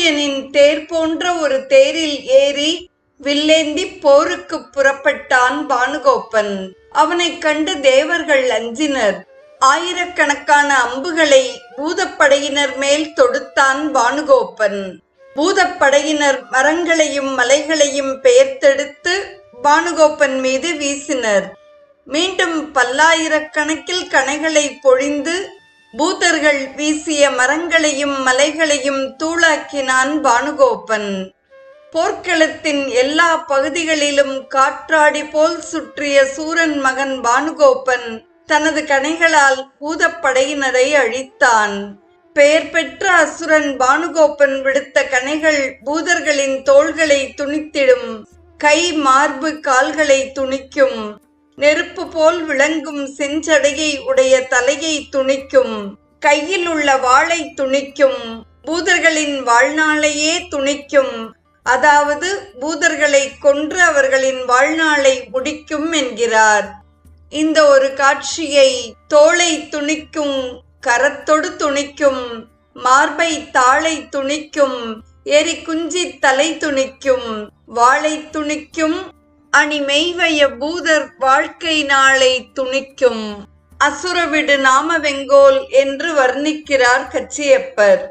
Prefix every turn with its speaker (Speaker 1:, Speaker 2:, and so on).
Speaker 1: சூரியனின் தேர் போன்ற ஒரு தேரில் ஏறி வில்லேந்தி போருக்கு புறப்பட்டான் பானுகோப்பன். அவனைக் கண்டு தேவர்கள் அஞ்சினர். ஆயிரக்கணக்கான அம்புகளை பூதப்படையினர் மேல் தொடுத்தான் பானுகோப்பன். பூதப்படையினர் மரங்களையும் மலைகளையும் பெயர்த்தெடுத்து பானுகோப்பன் மீது வீசினர். மீண்டும் பல்லாயிரக்கணக்கில் கணைகளை பொழிந்து பூதர்கள் வீசிய மரங்களையும் மலைகளையும் தூளாக்கினான் பானுகோபன் போர்க்களத்தின் எல்லா பகுதிகளிலும் காற்றாடி போல் சுற்றிய சூரன் மகன் பானுகோப்பன் தனது கணைகளால் பூதப்படையினரை அழித்தான். பெயர் பெற்ற அசுரன் பானுகோப்பன் விடுத்த கணைகள் பூதர்களின் தோள்களை துணித்திடும் கை மார்பு கால்களை துணிக்கும். நெருப்பு போல் விளங்கும் செஞ்சடையை உடைய தலையை துணிக்கும் கையில் உள்ள வாளை துணிக்கும் பூதர்களின் வாழ்நாளையே துணிக்கும் அதாவது பூதர்களை கொன்று அவர்களின் வாழ்நாளை முடிக்கும் என்கிறார். இந்த ஒரு காட்சியை தோளை துணிக்கும் கரத்தொடு துணிக்கும் மார்பை தாளை துணிக்கும் எரி குஞ்சி தலை துணிக்கும் வாளை துணிக்கும் அணி மெய்வய பூதர் வாழ்க்கை நாளை துணிக்கும். அசுரவிடு நாம வெங்கோல் என்று வர்ணிக்கிறார் கச்சியப்பர்.